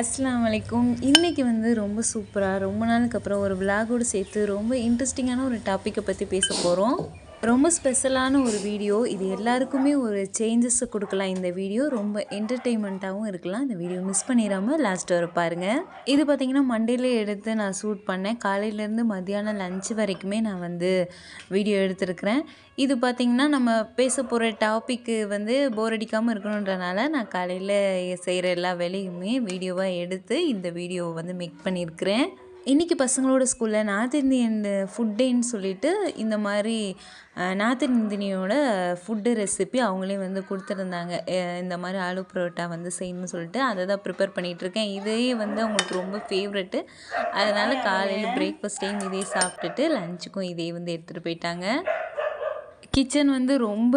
அஸ்லாம் வலைக்கும் இன்றைக்கி வந்து ரொம்ப சூப்பராக ரொம்ப நாளுக்கு அப்புறம் ஒரு விலாகோடு சேர்த்து ரொம்ப இன்ட்ரெஸ்டிங்கான ஒரு டாப்பிக்கை பற்றி பேச போகிறோம் ரொம்ப ஸ்பெஷலான ஒரு வீடியோ இது எல்லாருக்குமே ஒரு சேஞ்சஸ் கொடுக்கலாம் இந்த வீடியோ ரொம்ப என்டர்டெயின்மெண்ட்டாகவும் இருக்கலாம். இந்த வீடியோ மிஸ் பண்ணிடாமல் லாஸ்ட் வர பாருங்கள் இது பார்த்திங்கன்னா மண்டேல எடுத்து நான் ஷூட் பண்ணேன். காலையிலேருந்து மத்தியானம் லஞ்ச் வரைக்குமே நான் வந்து வீடியோ எடுத்திருக்கிறேன். இது பார்த்திங்கன்னா நம்ம பேச போகிற டாப்பிக்கு வந்து போர் அடிக்காமல் இருக்கணுன்றனால நான் காலையில் செய்கிற எல்லா வேலையுமே வீடியோவாக எடுத்து இந்த வீடியோவை வந்து மேக் பண்ணியிருக்கிறேன் இன்றைக்கி பசங்களோட ஸ்கூலில் நார்த் இந்தியன் ஃபுட் டேன்னு சொல்லிட்டு இந்த மாதிரி நார்த் இந்தியனோட ஃபுட்டு ரெசிபி அவங்களே வந்து கொடுத்துருந்தாங்க. இந்த மாதிரி ஆலு பரோட்டா வந்து செய்யணும்னு சொல்லிட்டு அதை தான் ப்ரிப்பேர் பண்ணிகிட்ருக்கேன் இதே வந்து அவங்களுக்கு ரொம்ப ஃபேவரெட்டு அதனால் காலையில் பிரேக்ஃபாஸ்ட்டையும் இதே சாப்பிட்டுட்டு லஞ்சுக்கும் இதே வந்து எடுத்துகிட்டு போயிட்டாங்க. கிச்சன் வந்து ரொம்ப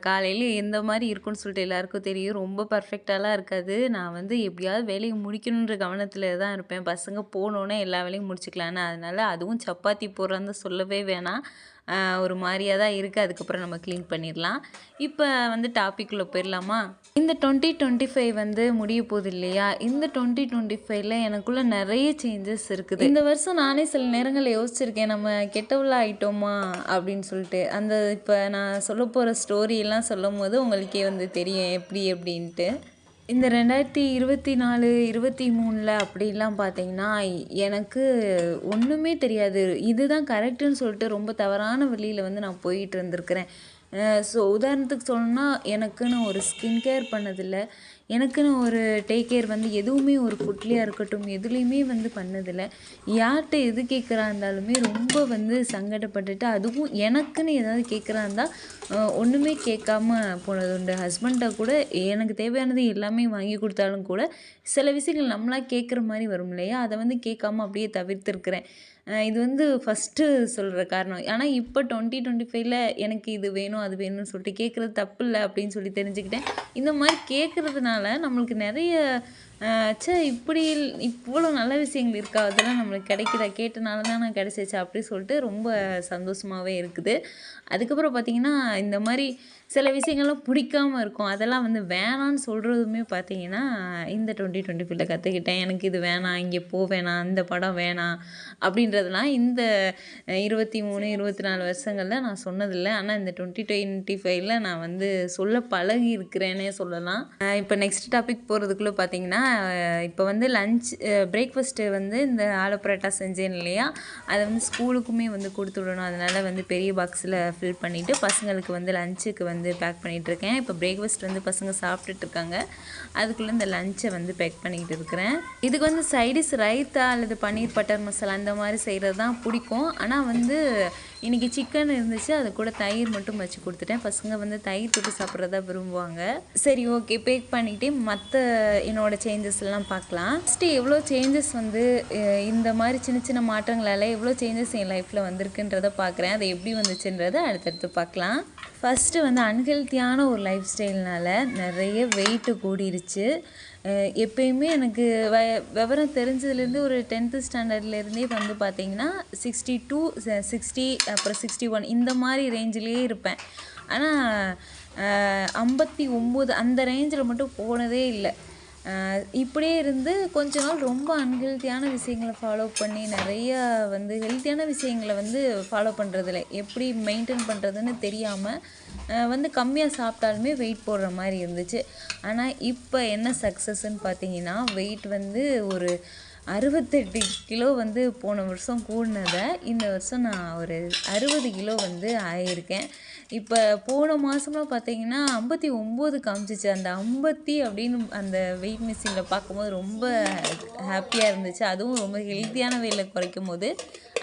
காலையில் எந்த மாதிரி இருக்கும்னு சொல்லிட்டு எல்லாருக்கும் தெரியும். ரொம்ப பர்ஃபெக்டாலாம் இருக்காது. நான் வந்து எப்படியாவது வேலையை முடிக்கணுன்ற கவனத்தில் தான் இருப்பேன். பசங்க போனோன்னே எல்லா வேலையும் முடிச்சுக்கலான்னு. அதனால் அதுவும் சப்பாத்தி போடுறான்னு சொல்லவே வேணாம். ஒரு மாதிரியாக தான் இருக்குது அதுக்கப்புறம் நம்ம க்ளீன் பண்ணிடலாம். இப்போ வந்து டாப்பிக்குள்ளே போயிடலாமா? இந்த டுவெண்ட்டி டுவெண்ட்டி ஃபைவ் வந்து முடிய போகுது இல்லையா? இந்த டுவெண்ட்டி டுவெண்ட்டி ஃபைவ்ல எனக்குள்ள நிறைய சேஞ்சஸ் இருக்குது. இந்த வருஷம் நானே சில நேரங்களில் யோசிச்சிருக்கேன். நம்ம கெட்டவளா ஆயிட்டோமா? அப்படின்னு சொல்லிட்டு. அந்த இப்போ நான் சொல்ல போகிற ஸ்டோரியெல்லாம் சொல்லும் போது உங்களுக்கே வந்து தெரியும். எப்படி அப்படின்ட்டு. இந்த ரெண்டாயிரத்தி இருபத்தி நாலு இருபத்தி மூணில் அப்படிலாம் பார்த்தீங்கன்னா எனக்கு ஒன்றுமே தெரியாது. இதுதான் கரெக்டுன்னு சொல்லிட்டு ரொம்ப தவறான வழியில் வந்து நான் போயிட்டு இருந்திருக்கிறேன். ஸோ உதாரணத்துக்கு சொல்லணும்னா எனக்குன்னு ஒரு ஸ்கின் கேர் பண்ணதில்லை. எனக்குன்னு ஒரு டேக் கேர் வந்து எதுவுமே ஒரு ஃபுட்லேயாக இருக்கட்டும் எதுலேயுமே வந்து பண்ணதில்லை. யார்கிட்ட எது கேட்குறா இருந்தாலுமே ரொம்ப வந்து சங்கடப்பட்டுட்டு அதுவும் எனக்குன்னு ஏதாவது கேட்குறா இருந்தால் ஒன்றுமே கேட்காம போனது உண்டு. ஹஸ்பண்ட்டை கூட எனக்கு தேவையானது எல்லாமே வாங்கி கொடுத்தாலும் கூட சில விஷயங்கள் நம்மளாக கேட்குற மாதிரி வரும் இல்லையா? அதை வந்து கேட்காம அப்படியே தவிர்த்துருக்குறேன். இது வந்து ஃபஸ்ட்டு சொல்கிற காரணம். ஆனால் இப்போ டுவெண்ட்டி டுவெண்ட்டி ஃபைவ்ல எனக்கு இது வேணும் அது வேணும்னு சொல்லிட்டு கேட்குறது தப்பு இல்லை அப்படின்னு சொல்லி தெரிஞ்சுக்கிட்டேன். இந்த மாதிரி கேட்குறதுனால நம்மளுக்கு நிறைய ச்சே இப்படி இவ்வளோ நல்ல விஷயங்கள் இருக்கா? அதெல்லாம் நம்மளுக்கு கிடைக்குதா? கேட்டனால தான் நான் கிடச்சிச்சு அப்படி சொல்லிட்டு ரொம்ப சந்தோஷமாகவே இருக்குது. அதுக்கப்புறம் பார்த்திங்கன்னா இந்த மாதிரி சில விஷயங்கள்லாம் பிடிக்காம இருக்கும். அதெல்லாம் வந்து வேணான்னு சொல்கிறதுமே பார்த்தீங்கன்னா இந்த டுவெண்ட்டி டுவெண்ட்டி ஃபைவ்ல கற்றுக்கிட்டேன் எனக்கு இது வேணாம் இங்கே போ வேணாம் இந்த படம் வேணாம் அப்படின்றதெல்லாம் இந்த இருபத்தி மூணு இருபத்தி நாலு வருஷங்களில் நான் சொன்னதில்லை. ஆனால் இந்த டுவெண்ட்டி டுவெண்ட்டி ஃபைவ்ல நான் வந்து சொல்ல பழகி இருக்கிறேனே சொல்லலாம். இப்போ நெக்ஸ்ட் டாபிக் போகிறதுக்குள்ளே பார்த்தீங்கன்னா இப்போ வந்து லன்ச் பிரேக்ஃபஸ்ட்டு வந்து இந்த ஆலு பரோட்டா செஞ்சேன் இல்லையா? அதை வந்து ஸ்கூலுக்குமே வந்து கொடுத்து விடணும். அதனால் வந்து பெரிய பாக்ஸில் ஃபில் பண்ணிவிட்டு பசங்களுக்கு வந்து லஞ்சுக்கு வந்து பேக் பண்ணிகிட்டு இருக்கேன். இப்போ பிரேக்ஃபாஸ்ட் வந்து பசங்க சாப்பிட்டுட்ருக்காங்க அதுக்குள்ளே இந்த லஞ்சை வந்து பேக் பண்ணிக்கிட்டு இருக்கிறேன். இதுக்கு வந்து சைடிஸ் ரைத்தா அல்லது பன்னீர் பட்டர் மசாலா அந்த மாதிரி செய்கிறது தான் பிடிக்கும். ஆனால் வந்து இன்றைக்கி சிக்கன் இருந்துச்சு அது கூட தயிர் மட்டும் வச்சு கொடுத்துட்டேன். பசங்க வந்து தயிர் தொட்டு சாப்பிட்றதா விரும்புவாங்க. சரி ஓகே பேக் பண்ணிக்கிட்டே மற்ற என்னோடய சேஞ்சஸ் எல்லாம் பார்க்கலாம். ஃபஸ்ட்டு எவ்வளோ சேஞ்சஸ் வந்து இந்த மாதிரி சின்ன சின்ன மாற்றங்களால் எவ்வளோ சேஞ்சஸ் என் லைஃப்பில் வந்திருக்குன்றதை பார்க்குறேன். அது எப்படி வந்துச்சுன்றதை அடுத்தடுத்து பார்க்கலாம். ஃபஸ்ட்டு வந்து அன்ஹெல்த்தியான ஒரு லைஃப் ஸ்டைல்னால் நிறைய வெயிட்டு கூடிருச்சு. எப்பயுமே எனக்கு வ விவரம் தெரிஞ்சதுலேருந்து ஒரு டென்த்து ஸ்டாண்டர்ட்லேருந்தே வந்து பார்த்தீங்கன்னா சிக்ஸ்டி டூ சிக்ஸ்டி அப்புறம் சிக்ஸ்டி ஒன் இந்த மாதிரி ரேஞ்சிலேயே இருப்பேன். ஆனால் ஐம்பத்தி ஒம்பது அந்த ரேஞ்சில் மட்டும் போனதே இல்லை. இப்படியே இருந்து கொஞ்ச நாள் ரொம்ப அன்ஹெல்த்தியான விஷயங்களை ஃபாலோ பண்ணி நிறையா வந்து ஹெல்த்தியான விஷயங்களை வந்து ஃபாலோ பண்ணுறதில்ல எப்படி மெயின்டைன் பண்ணுறதுன்னு தெரியாமல் வந்து கம்மியாக சாப்பிட்டாலுமே வெயிட் போடுற மாதிரி இருந்துச்சு. ஆனால் இப்போ என்ன சக்ஸஸ்ன்னு பார்த்தீங்கன்னா வெயிட் வந்து ஒரு அறுபத்தெட்டு கிலோ வந்து போன வருஷம் கூடினதை இந்த வருஷம் நான் ஒரு அறுபது கிலோ வந்து ஆகியிருக்கேன் இப்போ போன மாதம்லாம் பார்த்தீங்கன்னா ஐம்பத்தி ஒம்பது காமிச்சிச்சு. அந்த ஐம்பத்தி அப்படின்னு அந்த வெயிட் மிஷினில் பார்க்கும்போது ரொம்ப ஹாப்பியாக இருந்துச்சு. அதுவும் ரொம்ப ஹெல்த்தியான வேலை குறைக்கும் போது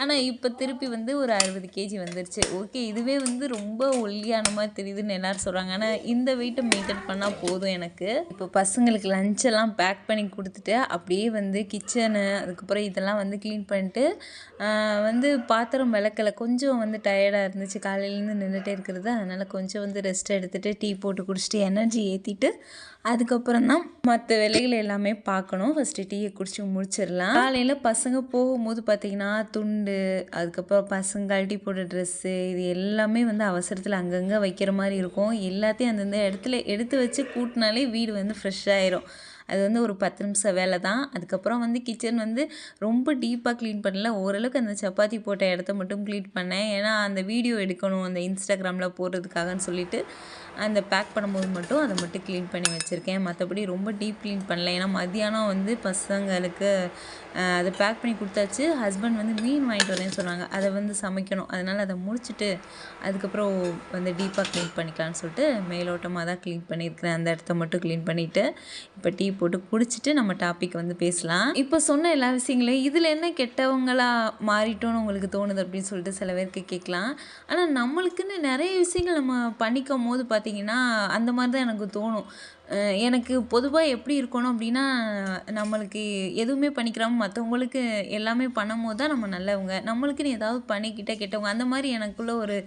ஆனால் இப்போ திருப்பி வந்து ஒரு அறுபது கேஜி வந்துருச்சு. ஓகே இதுவே வந்து ரொம்ப ஒல்லியான மாதிரி தெரியுதுன்னு எல்லோரும் சொல்கிறாங்க ஆனால் இந்த வெயிட்டை மெயின்டைன் பண்ணால் போதும் எனக்கு. இப்போ பசங்களுக்கு லஞ்செல்லாம் பேக் பண்ணி கொடுத்துட்டு அப்படியே வந்து கிச்சனு அதுக்கப்புறம் இதெல்லாம் வந்து க்ளீன் பண்ணிட்டு வந்து பாத்திரம் விளக்கல. கொஞ்சம் வந்து டயர்டாக இருந்துச்சு. காலையிலேருந்து நின்றுட்டே இருக்கிறது. அதனால் கொஞ்சம் வந்து ரெஸ்ட் எடுத்துகிட்டு டீ போட்டு குடிச்சிட்டு எனர்ஜி ஏற்றிட்டு அதுக்கப்புறம் தான் மற்ற வேலைகள் எல்லாமே பார்க்கணும். ஃபஸ்ட்டு டீயை குடிச்சு முடிச்சிடலாம். காலையில் பசங்க போகும்போது பார்த்திங்கன்னா துண்டு அதுக்கப்புறம் பசங்க கழட்டி போட்ட ட்ரெஸ்ஸு இது எல்லாமே வந்து அவசரத்தில் அங்கங்கே வைக்கிற மாதிரி இருக்கும். எல்லாத்தையும் அந்தந்த இடத்துல எடுத்து வச்சு கூட்டினாலே வீடு வந்து ஃப்ரெஷ் ஆயிரும். அது வந்து ஒரு பத்து நிமிஷம் வேலை தான். அதுக்கப்புறம் வந்து கிச்சன் வந்து ரொம்ப டீப்பாக க்ளீன் பண்ணல. ஓரளவுக்கு அந்த சப்பாத்தி போட்ட இடத்த மட்டும் க்ளீன் பண்ணேன். ஏன்னா அந்த வீடியோ எடுக்கணும் அந்த இன்ஸ்டாகிராமில் போடுறதுக்காகன்னு சொல்லிட்டு அந்த பேக் பண்ணும்போது மட்டும் அதை மட்டும் க்ளீன் பண்ணி வச்சுருக்கேன். மற்றபடி ரொம்ப டீப் க்ளீன் பண்ணல. ஏன்னா மத்தியானம் வந்து பசங்களுக்கு அதை பேக் பண்ணி கொடுத்தாச்சு. ஹஸ்பண்ட் வந்து மீன் வாங்கிட்டு வரேன்னு சொன்னாங்க. அதை வந்து சமைக்கணும். அதனால் அதை முடிச்சுட்டு அதுக்கப்புறம் வந்து டீப்பாக க்ளீன் பண்ணிக்கலாம்னு சொல்லிட்டு மேலோட்டமாக தான் க்ளீன் பண்ணியிருக்கிறேன். அந்த இடத்த மட்டும் க்ளீன் பண்ணிவிட்டு இப்போ டீ போட்டு குடிச்சிட்டு நம்ம டாபிக் வந்து பேசலாம். இப்போ சொன்ன எல்லா விஷயங்களையும் இதில் என்ன கெட்டவங்களா மாறிட்டோன்னு உங்களுக்கு தோணுது அப்படின்னு சொல்லிட்டு சில பேருக்கு கேட்கலாம். ஆனால் நம்மளுக்குன்னு நிறைய விஷயங்கள் நம்ம பண்ணிக்கும் போது பார்த்தீங்கன்னா அந்த மாதிரி தான் எனக்கு தோணும். எனக்கு பொதுவாக எப்படி இருக்கணும் அப்படின்னா நம்மளுக்கு எதுவுமே பண்ணிக்கிறாமல் மற்றவங்களுக்கு எல்லாமே பண்ணும் போது தான் நம்ம நல்லவங்க. நம்மளுக்குன்னு ஏதாவது பண்ணிக்கிட்டே கெட்டவங்க. அந்த மாதிரி எனக்குள்ளே ஒரு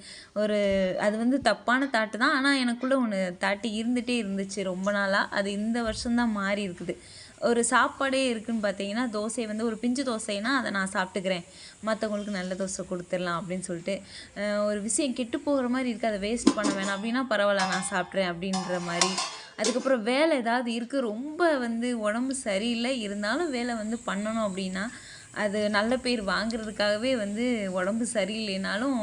ஒரு அது வந்து தப்பான தாட்டு தான். ஆனால் எனக்குள்ளே ஒன்று தாட்டு இருந்துகிட்டே இருந்துச்சு ரொம்ப நாளாக அது இந்த வருஷம்தான் மாறி இருக்குது. ஒரு சாப்பாடே இருக்குன்னு பார்த்தீங்கன்னா தோசை வந்து ஒரு பிஞ்சு தோசைனா அதை நான் சாப்பிட்டுக்கிறேன். மற்றவங்களுக்கு நல்ல தோசை கொடுத்துடலாம் அப்படின்னு சொல்லிட்டு. ஒரு விஷயம் கெட்டு போகிற மாதிரி இருக்குது அதை வேஸ்ட் பண்ண வேணாம். அப்படின்னா பரவாயில்ல நான் சாப்பிட்றேன் அப்படின்ற மாதிரி. அதுக்கப்புறம் வேலை ஏதாவது இருக்குது ரொம்ப வந்து உடம்பு சரியில்லை இருந்தாலும் வேலை வந்து பண்ணணும் அப்படின்னா அது நல்ல பேர் வாங்குறதுக்காகவே வந்து உடம்பு சரியில்லைனாலும்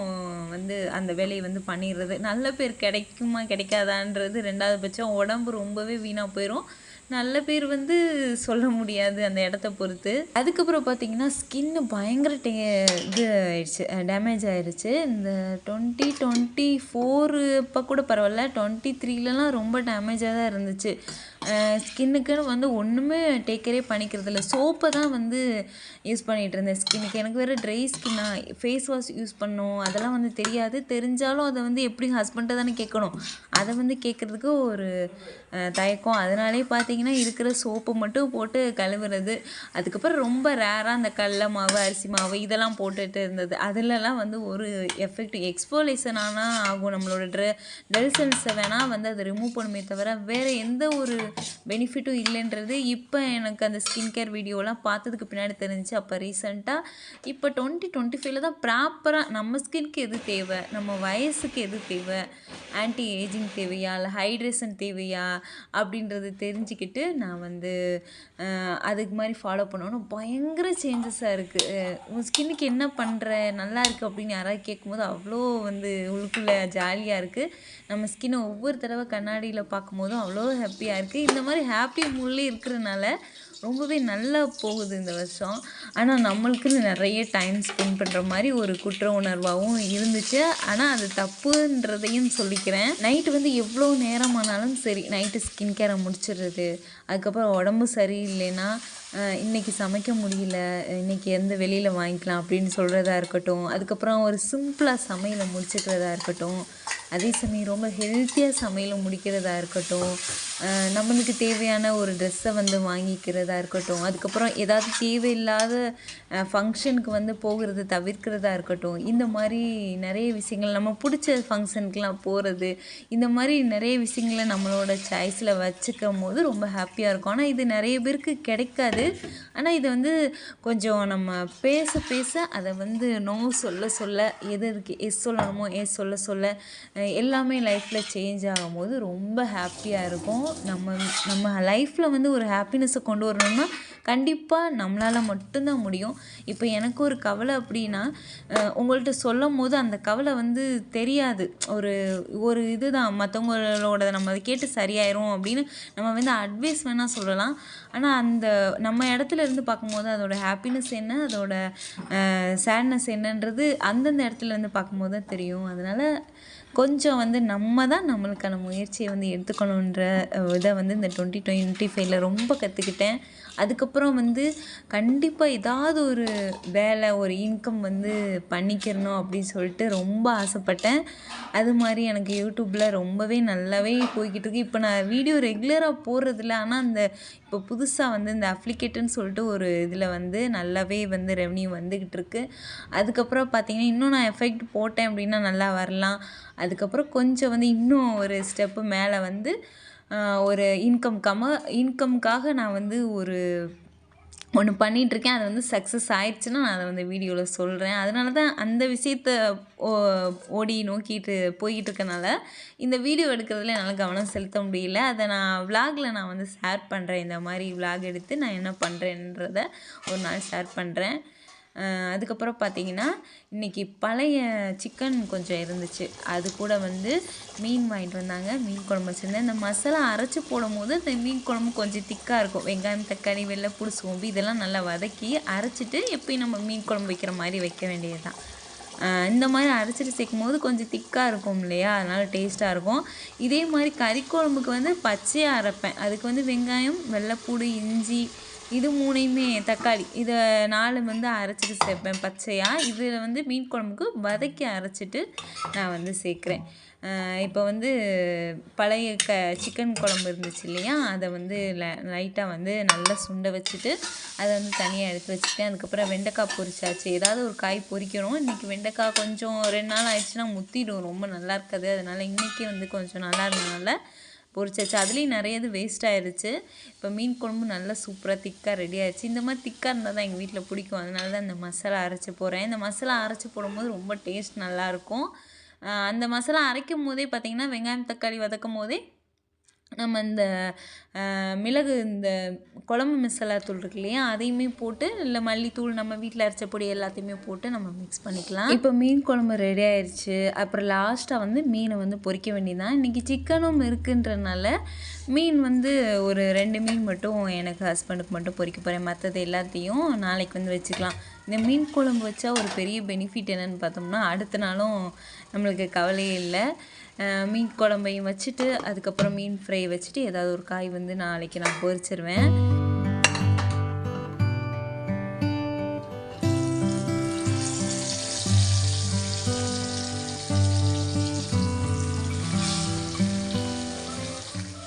வந்து அந்த வேலையை வந்து பண்ணிடுறது. நல்ல பேர் கிடைக்குமா கிடைக்காதான்றது ரெண்டாவது பட்சம். உடம்பு ரொம்பவே வீணாக போயிடும் நல்ல பேர் வந்து சொல்ல முடியாது அந்த இடத்த பொறுத்து. அதுக்கப்புறம் பார்த்தீங்கன்னா ஸ்கின்னு பயங்கர டே இது ஆயிடுச்சு டேமேஜ் ஆயிடுச்சு இந்த டுவெண்ட்டி டுவெண்ட்டி ஃபோரு இப்போ கூட பரவாயில்ல டுவெண்ட்டி த்ரீலலாம் ரொம்ப டேமேஜாக தான் இருந்துச்சு. ஸ்கின்னுக்குன்னு வந்து ஒன்றுமே டேக்கரே பண்ணிக்கிறது இல்லை சோப்பை தான் வந்து யூஸ் பண்ணிகிட்டு இருந்தேன். ஸ்கின்னுக்கு எனக்கு வேறு ட்ரை ஸ்கின்னாக ஃபேஸ் வாஷ் யூஸ் பண்ணும் அதெல்லாம் வந்து தெரியாது. தெரிஞ்சாலும் அதை வந்து எப்படி ஹஸ்பண்ட்டை தானே கேட்கணும். அதை வந்து கேட்குறதுக்கு ஒரு தயக்கம். அதனாலே பார்த்தீங்கன்னா இருக்கிற சோப்பு மட்டும் போட்டு கழுவுறது. அதுக்கப்புறம் ரொம்ப ரேராக அந்த கடல மாவு அரிசி மாவு இதெல்லாம் போட்டுட்டு இருந்தது. அதிலலாம் வந்து ஒரு எஃபெக்ட் எக்ஸ்போலேஷன் ஆனால் ஆகும். நம்மளோட ட்ரெ டெல்சன்ஸை வேணால் வந்து அதை ரிமூவ் பண்ணுமே தவிர வேறு எந்த ஒரு பெனிஃபிட்டும் இல்லைன்றது இப்போ எனக்கு அந்த ஸ்கின் கேர் வீடியோலாம் பார்த்ததுக்கு பின்னாடி தெரிஞ்சுச்சு. அப்போ ரீசெண்டாக இப்போ டுவெண்ட்டி டுவெண்ட்டி ஃபைவ்ல தான் ப்ராப்பராக நம்ம ஸ்கின்க்கு எது தேவை? நம்ம வயசுக்கு எது தேவை? ஆன்டி ஏஜிங் தேவையா? இல்லை ஹைட்ரேஷன் தேவையா? அப்படின்றது தெரிஞ்சுக்கிட்டு நான் வந்து அதுக்கு மாதிரி ஃபாலோ பண்ணணும். பயங்கர சேஞ்சஸாக இருக்குது உன் ஸ்கின்னுக்கு என்ன பண்ணுற நல்லா இருக்குது அப்படின்னு யாராவது கேட்கும்போது அவ்வளோ வந்து உள்ளுக்குள்ளே ஜாலியாக இருக்குது நம்ம ஸ்கின்னை ஒவ்வொரு தடவை கண்ணாடியில் பார்க்கும்போதும் அவ்வளோ ஹாப்பியாக இருக்குது இந்த மாதிரி ஹாப்பி மூட்லேயே இருக்கிறனால ரொம்பவே நல்லா போகுது இந்த வருஷம். ஆனால் நம்மளுக்குன்னு நிறைய டைம் ஸ்பெண்ட் பண்ணுற மாதிரி ஒரு குற்ற உணர்வாகவும் இருந்துச்சு. ஆனால் அது தப்புன்றதையும் சொல்லிக்கிறேன். நைட்டு வந்து எவ்வளோ நேரமானாலும் சரி நைட்டு ஸ்கின் கேரை முடிச்சிடுறது. அதுக்கப்புறம் உடம்பு சரியில்லைன்னா இன்றைக்கி சமைக்க முடியல இன்றைக்கி எந்த வெளியில் வாங்கிக்கலாம் அப்படின்னு சொல்கிறதா இருக்கட்டும். அதுக்கப்புறம் ஒரு சிம்பிளாக சமையலை முடிச்சுக்கிறதா இருக்கட்டும். அதே சமயம் ரொம்ப ஹெல்த்தியாக சமையலை முடிக்கிறதா இருக்கட்டும். நம்மளுக்கு தேவையான ஒரு ட்ரெஸ்ஸை வந்து வாங்கிக்கிறது இருக்கட்டும் அதுக்கப்புறம் ஏதாவது தேவையில்லாத ஃபங்க்ஷனுக்கு வந்து போகிறது தவிர்க்கிறதா இருக்கட்டும் இந்த மாதிரி நிறைய விஷயங்கள் நம்ம பிடிச்ச ஃபங்க்ஷனுக்குலாம் போகிறது இந்த மாதிரி நிறைய விஷயங்களை நம்மளோட சாய்ஸில் வச்சுக்கும் போது ரொம்ப ஹாப்பியாக இருக்கும். ஆனால் இது நிறைய பேருக்கு கிடைக்காது. ஆனால் இது வந்து கொஞ்சம் நம்ம பேச பேச அதை வந்து நோ சொல்ல சொல்ல எது எதுக்கு எஸ் சொல்லணுமோ எஸ் சொல்ல சொல்ல எல்லாமே லைஃப்பில் சேஞ்ச் ஆகும்போது ரொம்ப ஹாப்பியாக இருக்கும். நம்ம நம்ம லைஃப்பில் வந்து ஒரு ஹாப்பினஸை கொண்டு வரணும்னா கண்டிப்பாக நம்மளால் மட்டும்தான் முடியும். இப்போ எனக்கு ஒரு கவலை அப்படின்னா உங்கள்கிட்ட சொல்லும் போது அந்த கவலை வந்து தெரியாது. ஒரு ஒரு இதுதான். மற்றவங்களோட நம்ம அதை கேட்டு சரியாயிரும் அப்படின்னு நம்ம வந்து அட்வைஸ் வேணால் சொல்லலாம். ஆனால் அந்த நம்ம இடத்துல இருந்து பார்க்கும்போது அதோட ஹாப்பினஸ் என்ன? அதோட சேட்னஸ் என்னன்றது அந்தந்த இடத்துல இருந்து பார்க்கும்போது தான் தெரியும். அதனால் கொஞ்சம் வந்து நம்ம தான் நம்மளுக்கான முயற்சியை வந்து எடுத்துக்கணுன்ற இதை வந்து இந்த டுவெண்ட்டி டுவெண்ட்டி ஃபைவ்ல ரொம்ப கற்றுக்கிட்டேன் அதுக்கப்புறம் வந்து கண்டிப்பாக ஏதாவது ஒரு வேலை ஒரு இன்கம் வந்து பண்ணிக்கிறணும் அப்படின்னு சொல்லிட்டு ரொம்ப ஆசைப்பட்டேன். அது மாதிரி எனக்கு யூடியூப்பில் ரொம்பவே நல்லாவே போய்கிட்டு இருக்கு. இப்போ நான் வீடியோ ரெகுலராக போடுறதில்ல. ஆனால் அந்த இப்போ புதுசாக வந்து இந்த அப்ளிகேட்டுன்னு சொல்லிட்டு ஒரு இதில் வந்து நல்லாவே வந்து ரெவன்யூ வந்துக்கிட்டு இருக்கு. அதுக்கப்புறம் பார்த்தீங்கன்னா இன்னும் நான் எஃபெக்ட் போட்டேன் அப்படின்னா நல்லா வரலாம். அதுக்கப்புறம் கொஞ்சம் வந்து இன்னும் ஒரு ஸ்டெப்பு மேலே வந்து ஒரு இன்கம்காம இன்கம்காக நான் வந்து ஒரு ஒன்று பண்ணிகிட்ருக்கேன் அது வந்து சக்ஸஸ் ஆயிடுச்சுன்னா நான் அதை வந்து வீடியோவில் சொல்கிறேன் அதனால தான் அந்த விஷயத்த ஓ ஓடி நோக்கிட்டு போய்கிட்டு இருக்கனால இந்த வீடியோ எடுக்கிறதுல என்னால் கவனம் செலுத்த முடியல. அதை நான் விலாகில் நான் வந்து ஷேர் பண்ணுறேன் இந்த மாதிரி விலாக் எடுத்து நான் என்ன பண்ணுறேன்றத ஒரு நாள் ஷேர் பண்ணுறேன் அதுக்கப்புறம் பார்த்தீங்கன்னா இன்றைக்கி பழைய சிக்கன் கொஞ்சம் இருந்துச்சு. அது கூட வந்து மீன் வாங்கிட்டு வந்தாங்க. மீன் குழம்பு வச்சுருந்தேன். இந்த மசாலா அரைச்சி போடும் போது இந்த மீன் குழம்பு கொஞ்சம் திக்காக இருக்கும். வெங்காயம் தக்காளி வெள்ளை புளி சோம்பு இதெல்லாம் நல்லா வதக்கி அரைச்சிட்டு எப்பயும் நம்ம மீன் குழம்பு வைக்கிற மாதிரி வைக்க வேண்டியது தான் இந்த மாதிரி அரைச்சிட்டு சேர்க்கும் போது கொஞ்சம் திக்காக இருக்கும் இல்லையா? அதனால் டேஸ்ட்டாக இருக்கும். இதே மாதிரி கறி குழம்புக்கு வந்து பச்சையாக அரைப்பேன். அதுக்கு வந்து வெங்காயம் வெள்ளைப்பூடு இஞ்சி இது மூணையுமே தக்காளி. இதை நாலு வந்து அரைச்சிட்டு சேர்ப்பேன். பச்சையாக இதில் வந்து மீன் குழம்புக்கு வதக்கி அரைச்சிட்டு நான் வந்து சேர்க்குறேன். இப்போ வந்து பழைய க சிக்கன் குழம்பு இருந்துச்சு இல்லையா? அதை வந்து லைட்டாக வந்து நல்லா சுண்ட வச்சுட்டு அதை வந்து தனியாக எடுத்து வச்சுட்டேன் அதுக்கப்புறம் வெண்டைக்காய் பொரிச்சாச்சு. ஏதாவது ஒரு காய் பொரிக்கிறோம் இன்றைக்கி வெண்டைக்காய் கொஞ்சம் ரெண்டு நாள் ஆயிடுச்சுன்னா முத்திடும். ரொம்ப நல்லா இருக்காது. அதனால் இன்றைக்கி வந்து கொஞ்சம் நல்லா இருந்ததுனால பொறிச்சாச்சு அதுலேயும் நிறைய இது வேஸ்ட் ஆயிடுச்சு இப்போ மீன் குழம்பு நல்லா சூப்பராக திக்காக ரெடி ஆயிடுச்சு இந்த மாதிரி திக்காக இருந்தால் தான் எங்கள் வீட்டில் பிடிக்கும். அதனால தான் இந்த மசாலா அரைச்சி போடுறேன் இந்த மசாலா அரைச்சி போடும்போது ரொம்ப டேஸ்ட் நல்லாயிருக்கும் அந்த மசாலா அரைக்கும் போதே பார்த்திங்கன்னா வெங்காயம் தக்காளி வதக்கும் போதே நம்ம இந்த மிளகு இந்த குழம்பு மசாலா தூள் இருக்கு இல்லையா அதையுமே போட்டு இல்லை மல்லித்தூள் நம்ம வீட்டில் அரைச்ச பொடி எல்லாத்தையுமே போட்டு நம்ம மிக்ஸ் பண்ணிக்கலாம். இப்போ மீன் குழம்பு ரெடி ஆயிடுச்சு அப்புறம் லாஸ்ட்டாக வந்து மீனை வந்து பொறிக்க வேண்டியதான் இன்றைக்கி சிக்கனும் இருக்குன்றனால மீன் வந்து ஒரு ரெண்டு மீன் மட்டும் எனக்கு ஹஸ்பண்டுக்கு மட்டும் பொறிக்க போகிறேன் மற்றது எல்லாத்தையும் நாளைக்கு வந்து வச்சுக்கலாம். இந்த மீன் குழம்பு வச்சா ஒரு பெரிய பெனிஃபிட் என்னென்னு பார்த்தோம்னா அடுத்த நாளும் நம்மளுக்கு கவலையே இல்லை. மீன் குழம்பையும் வச்சுட்டு அதுக்கப்புறம் மீன் ஃப்ரை வச்சுட்டு ஏதாவது ஒரு காய் வந்து நாளைக்கு நான் பொரிச்சிருவேன்.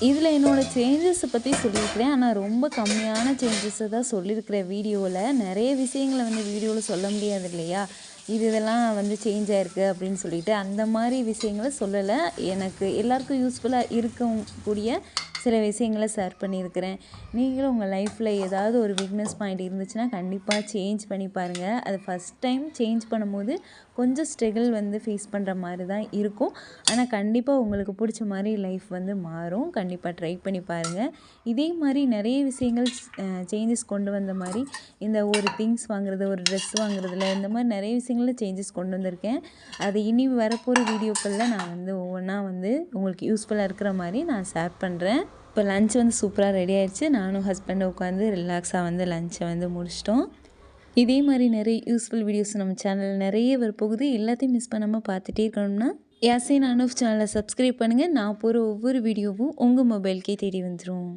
இதில் என்னோடய சேஞ்சஸை பற்றி சொல்லியிருக்கிறேன். ஆனால் ரொம்ப கம்மியான சேஞ்சஸை தான் சொல்லியிருக்கிறேன் வீடியோவில் நிறைய விஷயங்களை வந்து வீடியோவில் சொல்ல முடியாது இல்லையா? இது இதெல்லாம் வந்து சேஞ்ச் ஆகிருக்கு அப்படின்னு சொல்லிட்டு அந்த மாதிரி விஷயங்களை சொல்லலை. எனக்கு எல்லாருக்கும் யூஸ்ஃபுல்லாக இருக்கக்கூடிய சில விஷயங்களை ஷேர் பண்ணியிருக்கிறேன். நீங்களும் உங்கள் லைஃப்பில் ஏதாவது ஒரு வீக்னஸ் பாயிண்ட் இருந்துச்சுன்னா கண்டிப்பாக சேஞ்ச் பண்ணி பாருங்கள் அது ஃபஸ்ட் டைம் சேஞ்ச் பண்ணும்போது கொஞ்சம் ஸ்ட்ரகிள் வந்து ஃபேஸ் பண்ணுற மாதிரி தான் இருக்கும். ஆனால் கண்டிப்பாக உங்களுக்கு பிடிச்ச மாதிரி லைஃப் வந்து மாறும். கண்டிப்பாக ட்ரை பண்ணி பாருங்கள் இதே மாதிரி நிறைய விஷயங்கள் சேஞ்சஸ் கொண்டு வந்த மாதிரி இந்த ஒரு திங்ஸ் வாங்குறது ஒரு ட்ரெஸ் வாங்குறதுல இந்த மாதிரி நிறைய விஷயங்களில் சேஞ்சஸ் கொண்டு வந்திருக்கேன். அது இனி வரப்போகிற வீடியோக்களில் நான் வந்து ஒவ்வொன்றா வந்து உங்களுக்கு யூஸ்ஃபுல்லாக இருக்கிற மாதிரி நான் ஷேர் பண்ணுறேன் இப்போ லன்ச் வந்து சூப்பராக ரெடி ஆயிடுச்சு. நானும் ஹஸ்பண்டும் உட்காந்து ரிலாக்ஸாக வந்து லன்ச்சை வந்து முடிச்சிட்டோம். இதே மாதிரி நிறைய யூஸ்ஃபுல் வீடியோஸ் நம்ம சேனலில் நிறைய வரப்போகுது. எல்லாத்தையும் மிஸ் பண்ணாமல் பார்த்துட்டே இருக்கணும்னா யாசின் அனுஃப் சேனலை சப்ஸ்கிரைப் பண்ணுங்கள் நான் போகிற ஒவ்வொரு வீடியோவும் உங்கள் மொபைல்கே தேடி வந்துடும்